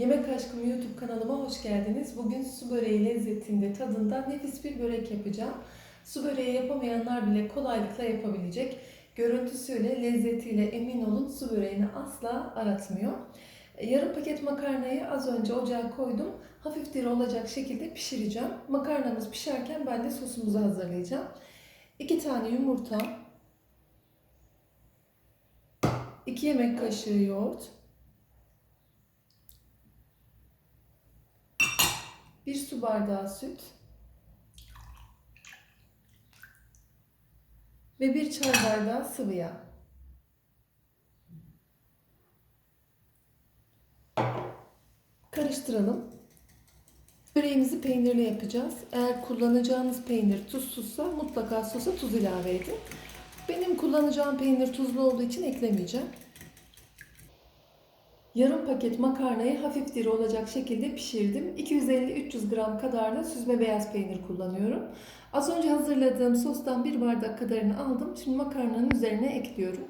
Yemek Aşkım YouTube kanalıma hoş geldiniz. Bugün su böreği lezzetinde, tadında nefis bir börek yapacağım. Su böreği yapamayanlar bile kolaylıkla yapabilecek. Görüntüsüyle, lezzetiyle emin olun su böreğini asla aratmıyor. Yarım paket makarnayı az önce ocağa koydum. Hafif diri olacak şekilde pişireceğim. Makarnamız pişerken ben de sosumuzu hazırlayacağım. 2 tane yumurta, 2 yemek kaşığı yoğurt, 1 su bardağı süt ve 1 çay bardağı sıvı yağ. Karıştıralım. Böreğimizi peynirli yapacağız. Eğer kullanacağınız peynir tuzsuzsa mutlaka sosa tuz ilave edin. Benim kullanacağım peynir tuzlu olduğu için eklemeyeceğim. Yarım paket makarnayı hafif diri olacak şekilde pişirdim. 250-300 gram kadar da süzme beyaz peynir kullanıyorum. Az önce hazırladığım sostan bir bardak kadarını aldım. Şimdi makarnanın üzerine ekliyorum.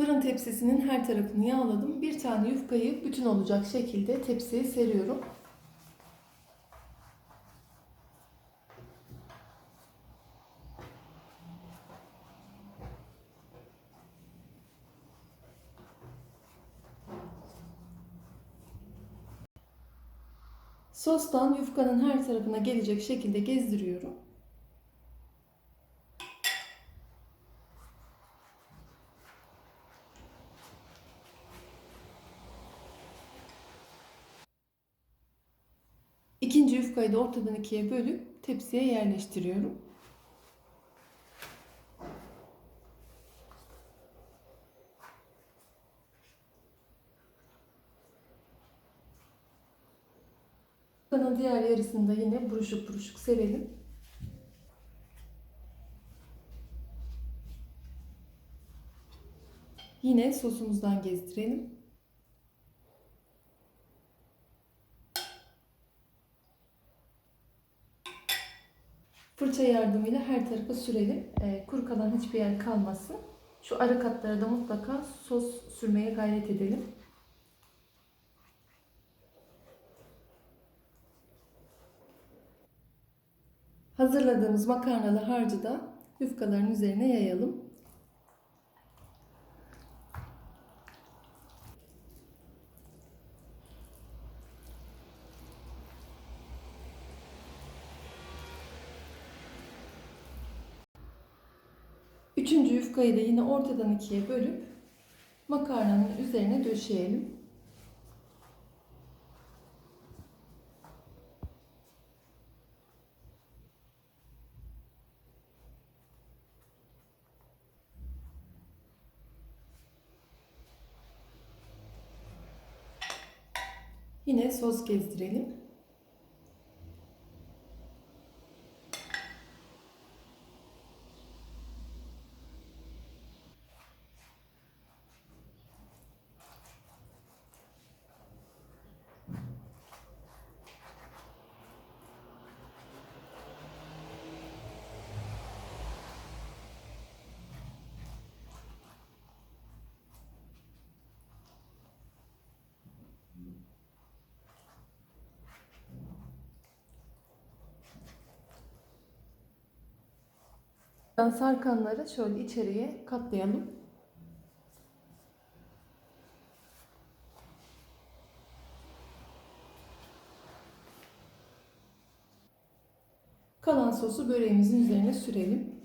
Fırın tepsisinin her tarafını yağladım. Bir tane yufkayı bütün olacak şekilde tepsiye seriyorum. Sostan yufkanın her tarafına gelecek şekilde gezdiriyorum. İkinci yufkayı da ortadan ikiye bölüp tepsiye yerleştiriyorum. Yufkanın diğer yarısını da yine buruşuk buruşuk serelim. Yine sosumuzdan gezdirelim. Fırça yardımıyla her tarafa sürelim. E, kuru kalan hiçbir yer kalmasın. Şu ara katlara da mutlaka sos sürmeye gayret edelim. Hazırladığımız makarnalı harcı da yufkaların üzerine yayalım. Üçüncü yufkayı da yine ortadan ikiye bölüp makarnanın üzerine döşeyelim. Yine sos gezdirelim. Sarkanları şöyle içeriye katlayalım. Kalan sosu böreğimizin üzerine sürelim.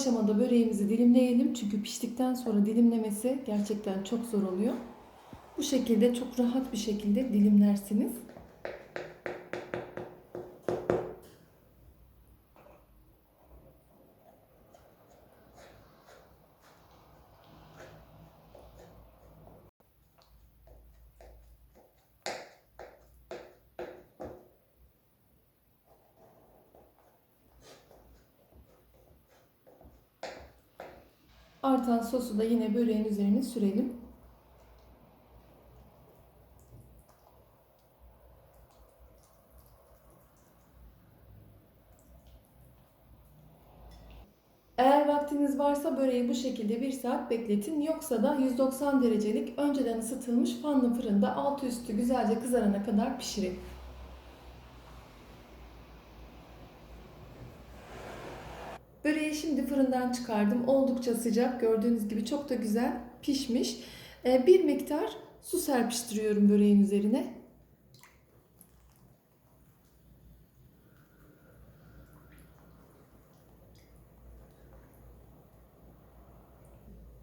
Aşamada böreğimizi dilimleyelim. Çünkü piştikten sonra dilimlemesi gerçekten çok zor oluyor. Bu şekilde çok rahat bir şekilde dilimlersiniz. Artan sosu da yine böreğin üzerine sürelim. Eğer vaktiniz varsa böreği bu şekilde 1 saat bekletin. Yoksa da 190 derecelik önceden ısıtılmış fanlı fırında altı üstü güzelce kızarana kadar pişirin. Böreği şimdi fırından çıkardım. Oldukça sıcak. Gördüğünüz gibi çok da güzel pişmiş. Ee, Bir miktar su serpiştiriyorum böreğin üzerine.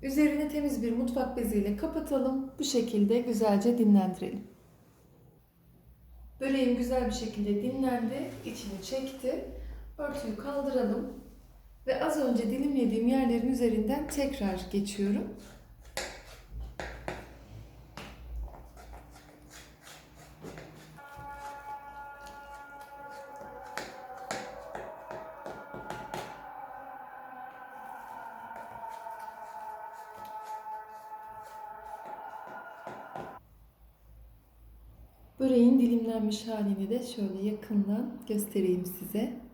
Üzerine temiz bir mutfak beziyle kapatalım. Bu şekilde güzelce dinlendirelim. Böreğim güzel bir şekilde dinlendi. içini çekti. Örtüyü kaldıralım. Ve az önce dilimlediğim yerlerin üzerinden tekrar geçiyorum. Böreğin dilimlenmiş halini de şöyle yakından göstereyim size.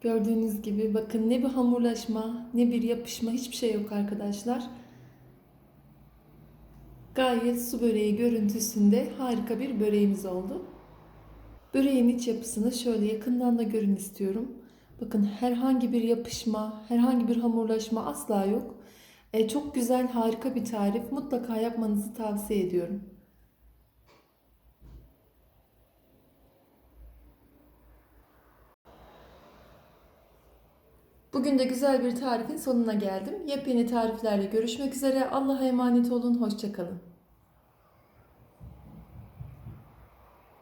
Gördüğünüz gibi bakın ne bir hamurlaşma, ne bir yapışma hiçbir şey yok arkadaşlar. Gayet su böreği görüntüsünde harika bir böreğimiz oldu. Böreğin iç yapısını şöyle yakından da görün istiyorum. Bakın herhangi bir yapışma, herhangi bir hamurlaşma asla yok. E, çok güzel, harika bir tarif. Mutlaka yapmanızı tavsiye ediyorum. Bugün de güzel bir tarifin sonuna geldim. Yepyeni tariflerle görüşmek üzere. Allah'a emanet olun. Hoşçakalın.